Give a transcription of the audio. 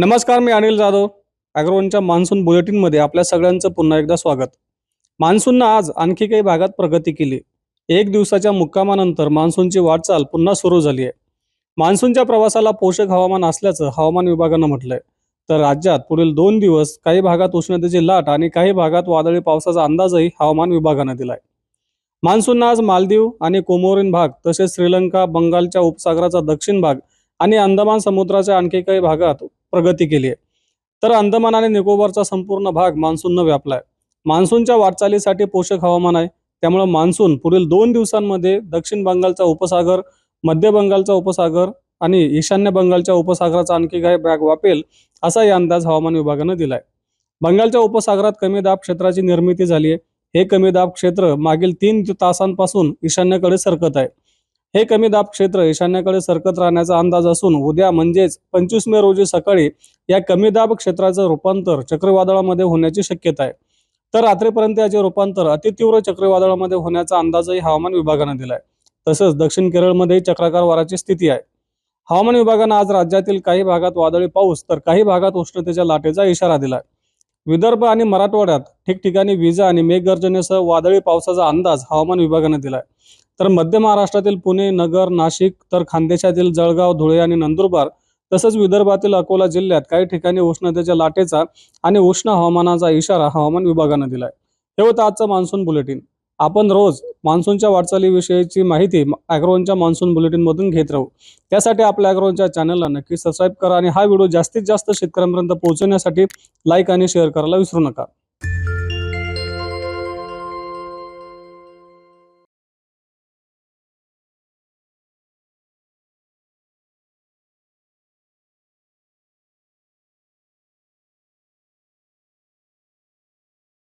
नमस्कार मी अनिल जाधव. अॅग्रोनच्या मान्सून बुलेटिनमध्ये आपल्या सगळ्यांचं पुन्हा एकदा स्वागत. मान्सूननं आज आणखी काही भागात प्रगती केली. एक दिवसाच्या मुक्कामानंतर मान्सूनची वाटचाल पुन्हा सुरू झाली आहे. मान्सूनच्या प्रवासाला पोषक हवामान असल्याचं हवामान विभागानं म्हटलंय. तर राज्यात पुढील दोन दिवस काही भागात उष्णतेची लाट आणि काही भागात वादळी पावसाचा अंदाजही हवामान विभागानं दिलाय. मान्सूननं आज मालदीव आणि कोमोरीन भाग तसेच श्रीलंका बंगालच्या उपसागराचा दक्षिण भाग आणि अंदमान समुद्राच्या आणखी काही भागात प्रगती केली आहे. तर अंदमान आणि निकोबारचा संपूर्ण भाग मान्सूननं व्यापलाय. मान्सूनच्या वाटचालीसाठी पोषक हवामान आहे. त्यामुळे मान्सून पुढील दोन दिवसांमध्ये दक्षिण बंगालचा उपसागर मध्य बंगालचा उपसागर आणि ईशान्य बंगालच्या उपसागराचा आणखी काही भाग वापेल असाही अंदाज हवामान विभागानं दिलाय. बंगालच्या उपसागरात कमी दाब क्षेत्राची निर्मिती झाली आहे. हे कमी दाब क्षेत्र मागील तीन तासांपासून ईशान्येकडे सरकत आहे. हे कमी दाब क्षेत्र ईशान्येकडे सरकत राहण्याचा अंदाज असून उद्या म्हणजेच पंचवीस मे रोजी सकाळी या कमी दाब क्षेत्राचं रूपांतर चक्रीवादळामध्ये होण्याची शक्यता आहे. तर रात्रीपर्यंत याचे रूपांतर अतितीव्र चक्रीवादळामध्ये होण्याचा अंदाजही हवामान विभागानं दिलाय. तसंच दक्षिण केरळमध्येही चक्राकार वाराची स्थिती आहे. हवामान विभागानं आज राज्यातील काही भागात वादळी पाऊस तर काही भागात उष्णतेच्या लाटेचा इशारा दिलाय. विदर्भ आणि मराठवाड्यात ठिकठिकाणी विजा आणि मेघगर्जनेसह वादळी पावसाचा अंदाज हवामान विभागानं दिलाय. तर मध्य महाराष्ट्रातील पुणे नगर नाशिक तर खानदेशातील जळगाव धुळे आणि नंदुरबार तसंच विदर्भातील अकोला जिल्ह्यात काही ठिकाणी उष्णतेच्या लाटेचा आणि उष्ण हवामानाचा इशारा हवामान विभागानं दिलाय. हे होतं आजचं मान्सून बुलेटिन. आपण रोज मान्सूनच्या वाटचालीविषयीची माहिती ॲग्रोनच्या मान्सून बुलेटिनमधून घेत राहू. त्यासाठी आपल्या ॲग्रोनच्या चॅनलला नक्की सबस्क्राईब करा आणि हा व्हिडिओ जास्तीत जास्त शेतकऱ्यांपर्यंत पोहोचवण्यासाठी लाईक आणि शेअर करायला विसरू नका.